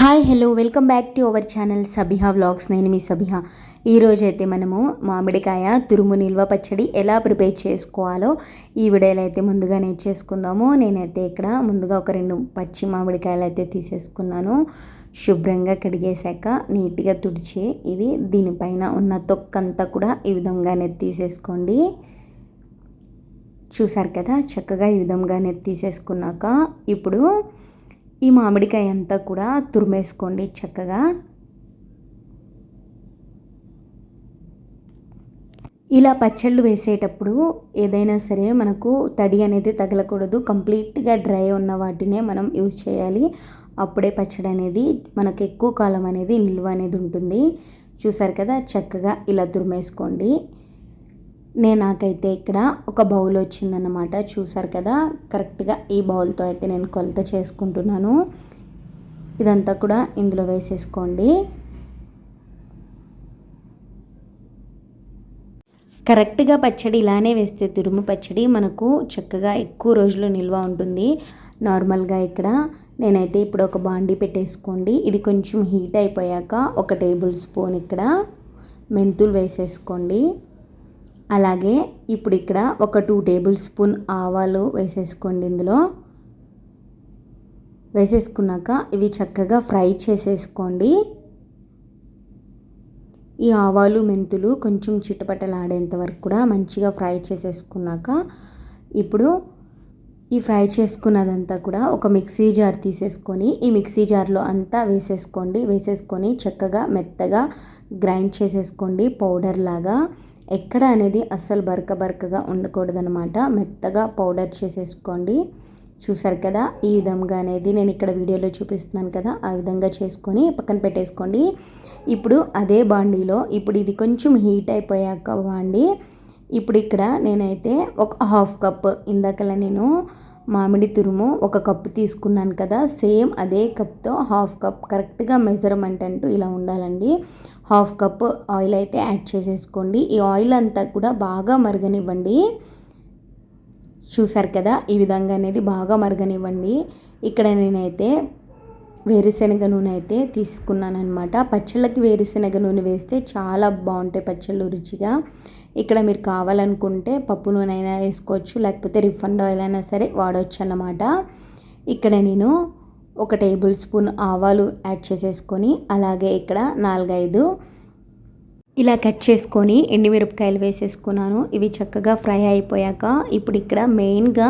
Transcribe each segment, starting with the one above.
Hi hello welcome back to our channel Sabiha vlogs నేను మీ సబిహా ఈరోజు అయితే మనము మామిడికాయ తురుము నిల్వ పచ్చడి ఎలా ప్రిపేర్ చేసుకోవాలో ఈ వీడియోలో అయితే ముందుగా నేర్చేసుకుందాము నేనైతే ఇక్కడ ముందుగా ఒక రెండు పచ్చి మామిడికాయలు అయితే తీసేసుకున్నాను. శుభ్రంగా కడిగేశాక నీట్గా తుడిచి ఇవి. దీనిపైన ఉన్న తొక్కంతా కూడా ఈ విధంగానే తీసేసుకోండి. చూసారు కదా చక్కగా ఈ విధంగానే తీసేసుకున్నాక ఇప్పుడు ఈ మామిడికాయ అంతా కూడా తురిమేసుకోండి చక్కగా. ఇలా పచ్చళ్ళు వేసేటప్పుడు ఏదైనా సరే మనకు తడి అనేది తగలకూడదు. కంప్లీట్గా డ్రై ఉన్న వాటినే మనం యూజ్ చేయాలి. అప్పుడే పచ్చడి అనేది మనకు ఎక్కువ కాలం అనేది నిల్వ అనేది ఉంటుంది. చూసారు కదా? చక్కగా ఇలా తురిమేసుకోండి. నేను నాకైతే ఇక్కడ ఒక బౌల్ వచ్చిందన్నమాట. చూసారు కదా? కరెక్ట్గా ఈ బౌల్తో అయితే నేను కొలత చేసుకుంటున్నాను. ఇదంతా కూడా ఇందులో వేసేసుకోండి. కరెక్ట్గా పచ్చడి ఇలానే వేస్తే తురుము పచ్చడి మనకు చక్కగా ఎక్కువ రోజులు నిల్వ ఉంటుంది. నార్మల్గా ఇక్కడ నేనైతే ఇప్పుడు ఒక బాండీ పెట్టేసుకోండి. ఇది కొంచెం హీట్ అయిపోయాక ఒక టేబుల్ స్పూన్ ఇక్కడ మెంతులు వేసేసుకోండి. అలాగే ఇప్పుడు ఇక్కడ ఒక టూ టేబుల్ స్పూన్ ఆవాలు వేసేసుకోండి ఇందులో. వేసేసుకున్నాక ఇవి చక్కగా ఫ్రై చేసేసుకోండి. ఈ ఆవాలు మెంతులు కొంచెం చిటపటలాడేంత వరకు కూడా మంచిగా ఫ్రై చేసేసుకున్నాక ఇప్పుడు ఈ ఫ్రై చేసుకున్నదంతా కూడా ఒక మిక్సీ జార్ తీసేసుకొని ఈ మిక్సీ జార్లో అంతా వేసేసుకోండి. వేసేసుకొని చక్కగా మెత్తగా గ్రైండ్ చేసేసుకోండి పౌడర్ లాగా. ఎక్కడ అనేది అస్సలు బరక బరకగా ఉండకూడదనమాట మెత్తగా పౌడర్ చేసేసుకోండి. చూసారు కదా ఈ విధంగా అనేది నేను ఇక్కడ వీడియోలో చూపిస్తున్నాను కదా ఆ విధంగా చేసుకొని పక్కన పెట్టేసుకోండి. ఇప్పుడు అదే బాండీలో ఇప్పుడు ఇది కొంచెం హీట్ అయిపోయాక బాండి. ఇప్పుడు ఇక్కడ నేనైతే ఒక హాఫ్ కప్ ఇందాకలా నేను మామిడి తురుము ఒక కప్పు తీసుకున్నాను కదా సేమ్ అదే కప్తో హాఫ్ కప్ కరెక్ట్గా మెజర్మెంట్ అంటూ ఇలా ఉండాలండి. హాఫ్ కప్ ఆయిల్ అయితే యాడ్ చేసేసుకోండి. ఈ ఆయిల్ అంతా కూడా బాగా మరగనివ్వండి. చూసారు కదా ఈ విధంగా అనేది బాగా మరగనివ్వండి. ఇక్కడ నేనైతే వేరుశనగ నూనె అయితే తీసుకున్నాను అనమాట పచ్చళ్ళకి వేరుశనగ నూనె వేస్తే చాలా బాగుంటాయి పచ్చళ్ళు రుచిగా. ఇక్కడ మీరు కావాలనుకుంటే పప్పు నూనె అయినా వేసుకోవచ్చు లేకపోతే రిఫండ్ ఆయిల్ అయినా సరే వాడవచ్చు అన్నమాట ఇక్కడ నేను ఒక టేబుల్ స్పూన్ ఆవాలు యాడ్ చేసేసుకొని అలాగే ఇక్కడ నాలుగైదు ఇలా కట్ చేసుకొని ఎండిమిరపకాయలు వేసేసుకున్నాను. ఇవి చక్కగా ఫ్రై అయిపోయాక ఇప్పుడు ఇక్కడ మెయిన్గా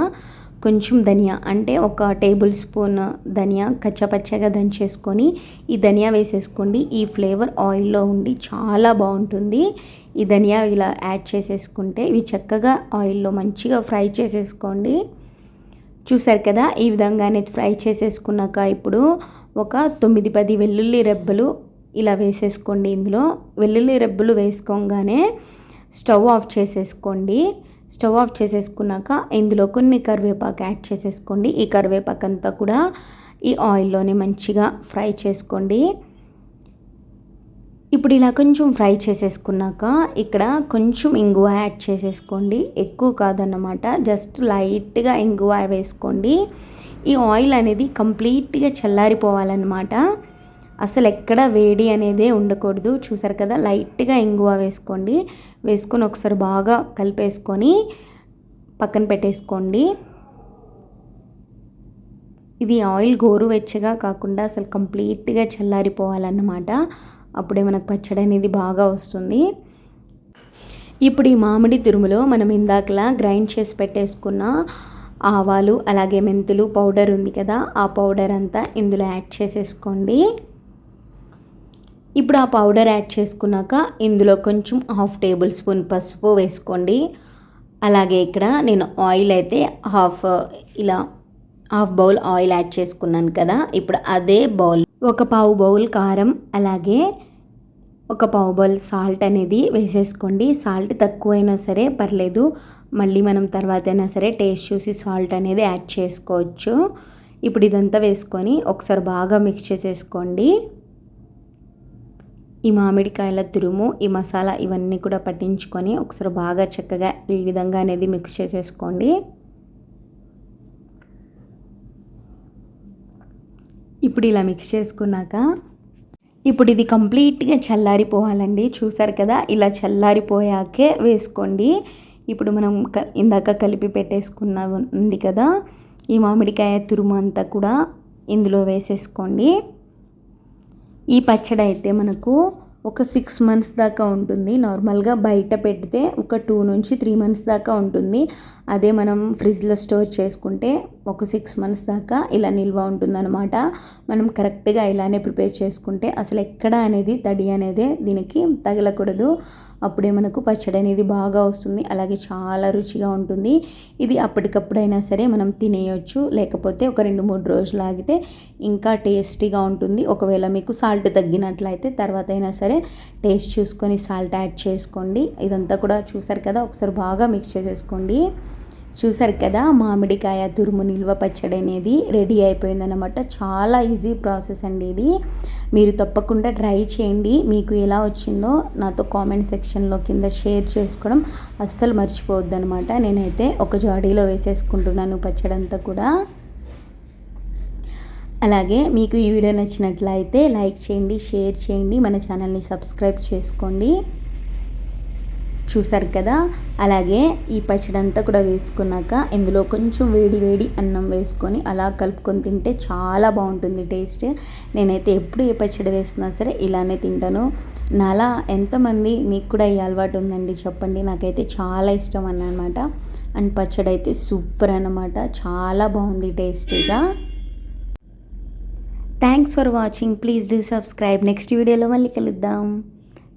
కొంచెం ధనియా అంటే ఒక టేబుల్ స్పూన్ ధనియా కచ్చపచ్చగా దంచేసుకొని ఈ ధనియా వేసేసుకోండి. ఈ ఫ్లేవర్ ఆయిల్లో ఉండి చాలా బాగుంటుంది. ఈ ధనియా ఇలా యాడ్ చేసేసుకుంటే ఇవి చక్కగా ఆయిల్లో మంచిగా ఫ్రై చేసేసుకోండి. చూసారు కదా ఈ విధంగానే ఫ్రై చేసేసుకున్నాక ఇప్పుడు ఒక తొమ్మిది పది వెల్లుల్లి రెబ్బలు ఇలా వేసేసుకోండి ఇందులో. వెల్లుల్లి రెబ్బలు వేసుకోగానే స్టవ్ ఆఫ్ చేసేసుకోండి. స్టవ్ ఆఫ్ చేసేసుకున్నాక ఇందులో కొన్ని కరివేపాకు యాడ్ చేసేసుకోండి. ఈ కరివేపాకు అంతా కూడా ఈ ఆయిల్లోనే మంచిగా ఫ్రై చేసుకోండి. ఇప్పుడు ఇలా కొంచెం ఫ్రై చేసేసుకున్నాక ఇక్కడ కొంచెం ఇంగువ యాడ్ చేసేసుకోండి. ఎక్కువ కాదన్నమాట. జస్ట్ లైట్గా ఇంగువ వేసుకోండి. ఈ ఆయిల్ అనేది కంప్లీట్గా చల్లారిపోవాలన్నమాట. అసలు ఎక్కడ వేడి అనేది ఉండకూడదు. చూసారు కదా? లైట్గా ఇంగువ వేసుకోండి. వేసుకొని ఒకసారి బాగా కలిపేసుకొని పక్కన పెట్టేసుకోండి. ఇది ఆయిల్ గోరువెచ్చగా కాకుండా అసలు కంప్లీట్గా చల్లారిపోవాలన్నమాట. అప్పుడే మనకు పచ్చడి అనేది బాగా వస్తుంది. ఇప్పుడు ఈ మామిడి తురుములో మనం ఇందాకలా గ్రైండ్ చేసి పెట్టేసుకున్న ఆవాలు అలాగే మెంతులు పౌడర్ ఉంది కదా ఆ పౌడర్ అంతా ఇందులో యాడ్ చేసేసుకోండి. ఇప్పుడు ఆ పౌడర్ యాడ్ చేసుకున్నాక ఇందులో కొంచెం హాఫ్ టేబుల్ స్పూన్ పసుపు వేసుకోండి. అలాగే ఇక్కడ నేను ఆయిల్ అయితే హాఫ్ ఇలా హాఫ్ బౌల్ ఆయిల్ యాడ్ చేసుకున్నాను కదా ఇప్పుడు అదే బౌల్ ఒక పావు బౌల్ కారం అలాగే ఒక పావు బౌల్ సాల్ట్ అనేది వేసేసుకోండి. సాల్ట్ తక్కువైనా సరే పర్లేదు. మళ్ళీ మనం తర్వాత అయినా సరే టేస్ట్ చూసి సాల్ట్ అనేది యాడ్ చేసుకోవచ్చు. ఇప్పుడు ఇదంతా వేసుకొని ఒకసారి బాగా మిక్స్ చేసుకోండి ఈ మామిడికాయల తురుము ఈ మసాలా ఇవన్నీ కూడా పట్టించుకొని ఒకసారి బాగా చక్కగా ఈ విధంగా అనేది మిక్స్ చేసేసుకోండి. ఇప్పుడు ఇలా మిక్స్ చేసుకున్నాక ఇప్పుడు ఇది కంప్లీట్గా చల్లారిపోవాలండి. చూసారు కదా ఇలా చల్లారిపోయాకే వేసుకోండి. ఇప్పుడు మనం క ఇందాక కలిపి పెట్టేసుకున్న ఉంది కదా ఈ మామిడికాయ తురుము అంతా కూడా ఇందులో వేసేసుకోండి. ఈ పచ్చడి అయితే మనకు ఒక సిక్స్ మంత్స్ దాకా ఉంటుంది. నార్మల్గా బయట పెడితే ఒక టూ నుంచి త్రీ మంత్స్ దాకా ఉంటుంది. అదే మనం ఫ్రిడ్జ్లో స్టోర్ చేసుకుంటే ఒక సిక్స్ మంత్స్ దాకా ఇలా నిల్వ ఉంటుందన్నమాట. మనం కరెక్ట్గా ఇలానే ప్రిపేర్ చేసుకుంటే అసలు ఎక్కడ అనేది తడి అనేది దీనికి తగలకూడదు. అప్పుడే మనకు పచ్చడి అనేది బాగా వస్తుంది. అలాగే చాలా రుచిగా ఉంటుంది. ఇది అప్పటికప్పుడైనా సరే మనం తినేయొచ్చు. లేకపోతే ఒక రెండు మూడు రోజులు ఆగితే ఇంకా టేస్టీగా ఉంటుంది. ఒకవేళ మీకు సాల్ట్ తగ్గినట్లయితే తర్వాత అయినా సరే టేస్ట్ చూసుకొని సాల్ట్ యాడ్ చేసుకోండి. ఇదంతా కూడా చూసారు కదా? ఒకసారి బాగా మిక్స్ చేసేసుకోండి. చూసారు కదా మామిడికాయ తురుము నిల్వ పచ్చడి అనేది రెడీ అయిపోయిందనమాట చాలా ఈజీ ప్రాసెస్ అండి ఇది. మీరు తప్పకుండా ట్రై చేయండి. మీకు ఎలా వచ్చిందో నాతో కామెంట్ సెక్షన్లో కింద షేర్ చేసుకోవడం అస్సలు మర్చిపోవద్దు అనమాట నేనైతే ఒక జాడీలో వేసేసుకుంటున్నాను పచ్చడి అంతా కూడా. అలాగే మీకు ఈ వీడియో నచ్చినట్లయితే లైక్ చేయండి షేర్ చేయండి. మన ఛానల్ని సబ్స్క్రైబ్ చేసుకోండి. చూసారు కదా? అలాగే ఈ పచ్చడి అంతా కూడా వేసుకున్నాక ఇందులో కొంచెం వేడి వేడి అన్నం వేసుకొని అలా కలుపుకొని తింటే చాలా బాగుంటుంది టేస్ట్. నేనైతే ఎప్పుడు ఏ పచ్చడి వేసినా సరే ఇలానే తింటాను. నాలా ఎంతమంది మీకు కూడా ఈ అలవాటు ఉందండి చెప్పండి. నాకైతే చాలా ఇష్టం అన్నమాట. అండ్ పచ్చడి అయితే సూపర్ అన్నమాట. చాలా బాగుంది టేస్టీగా thanks for watching please do subscribe next వీడియోలో మళ్ళీ కలుద్దాం.